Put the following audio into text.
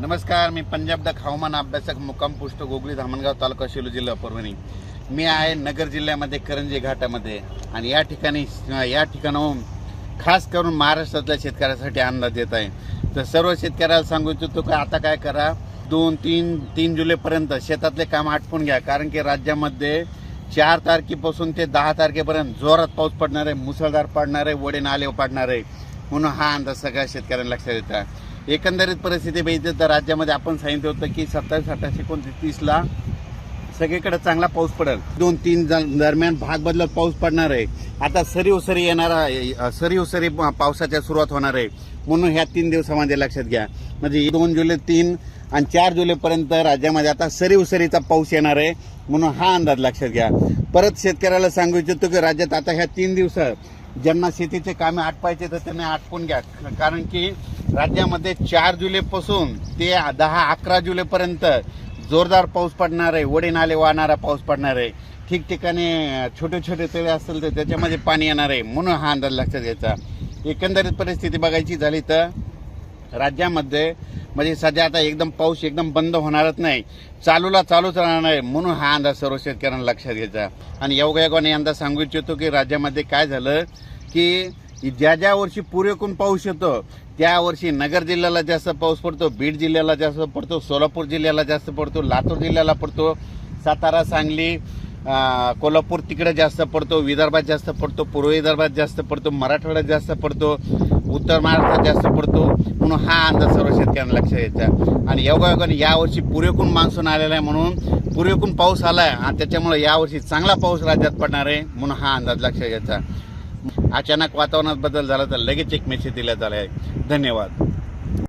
नमस्कार मी पंजाब डक हवामान अभ्यासक मुक्काम पुष्ट गोगली धामणगाव तालुका शेलू जिल्हा परभणी. मी आहे नगर जिल्ह्यामध्ये करंजी घाटामध्ये. आणि या ठिकाणी या ठिकाणाहून खास करून महाराष्ट्रातल्या शेतकऱ्यासाठी अंदाज देत आहे. तर सर्व शेतकऱ्याला सांगू इच्छितो की आता काय करा दोन तीन तीन जुलैपर्यंत शेतातले काम आटपून घ्या. कारण की राज्यामध्ये चार तारखेपासून ते दहा तारखेपर्यंत जोरात पाऊस पडणार आहे मुसळधार पडणार आहे वडे नाले पडणार आहे. म्हणून हा अंदाज सगळ्या शेतकऱ्यांना लक्षात येतात एकंदरीत परिस्थिती बघितली तर राज्यामध्ये आपण सांगितलं होतं की सत्तावीस अठ्ठावीस एकोणतीसला सगळीकडे चांगला पाऊस पडेल. दोन तीन दरम्यान भाग बदलत पाऊस पडणार आहे. आता सरी उसरी येणारा सरी उसरी पावसाच्या सुरुवात होणार आहे. म्हणून ह्या तीन दिवसामध्ये लक्षात घ्या. म्हणजे दोन जुलै तीन आणि चार जुलैपर्यंत राज्यामध्ये आता सरी उसरीचा पाऊस येणार आहे. म्हणून हा अंदाज लक्षात घ्या. परत शेतकऱ्याला सांगू इच्छितो की राज्यात आता ह्या तीन दिवसात ज्यांना शेतीचे कामे आटपायचे तर त्यांना आटपून घ्या. कारण की राज्यामध्ये चार जुलैपासून ते दहा अकरा जुलैपर्यंत जोरदार पाऊस पडणार आहे. वडे नाले वाहणारा पाऊस पडणार आहे. ठिकठिकाणी छोटे छोटे तळे असतील तर त्याच्यामध्ये पाणी येणार आहे म्हणून हा अंदाज लक्षात घ्यायचा. एकंदरीत परिस्थिती बघायची झाली तर राज्यामध्ये म्हणजे सध्या आता एकदम पाऊस एकदम बंद होणारच नाही. चालूला चालूच राहणार आहे म्हणून हा अंदाज सर्व शेतकऱ्यांना लक्षात घ्यायचा. आणि योगायोगाने अंदाज सांगू इच्छितो की राज्यामध्ये काय झालं की की ज्या ज्या वर्षी पुरेकून पाऊस येतो त्या वर्षी नगर जिल्ह्याला जास्त पाऊस पडतो बीड जिल्ह्याला जास्त पडतो सोलापूर जिल्ह्याला जास्त पडतो लातूर जिल्ह्याला पडतो सातारा सांगली कोल्हापूर तिकडे जास्त पडतो विदर्भात जास्त पडतो पूर्व विदर्भात जास्त पडतो मराठवाड्यात जास्त पडतो उत्तर महाराष्ट्रात जास्त पडतो. म्हणून हा अंदाज सर्व शेतकऱ्यांना लक्षात यायचा आणि योगायोगाने यावर्षी पुरेकून मान्सून आलेला आहे म्हणून पुरेकून पाऊस आला आहे आणि त्याच्यामुळे यावर्षी चांगला पाऊस राज्यात पडणार आहे म्हणून हा अंदाज लक्षात घ्यायचा अचानक वातावरणात बदल झाला तर लगेच एक मेसेज दिला झाला आहे धन्यवाद.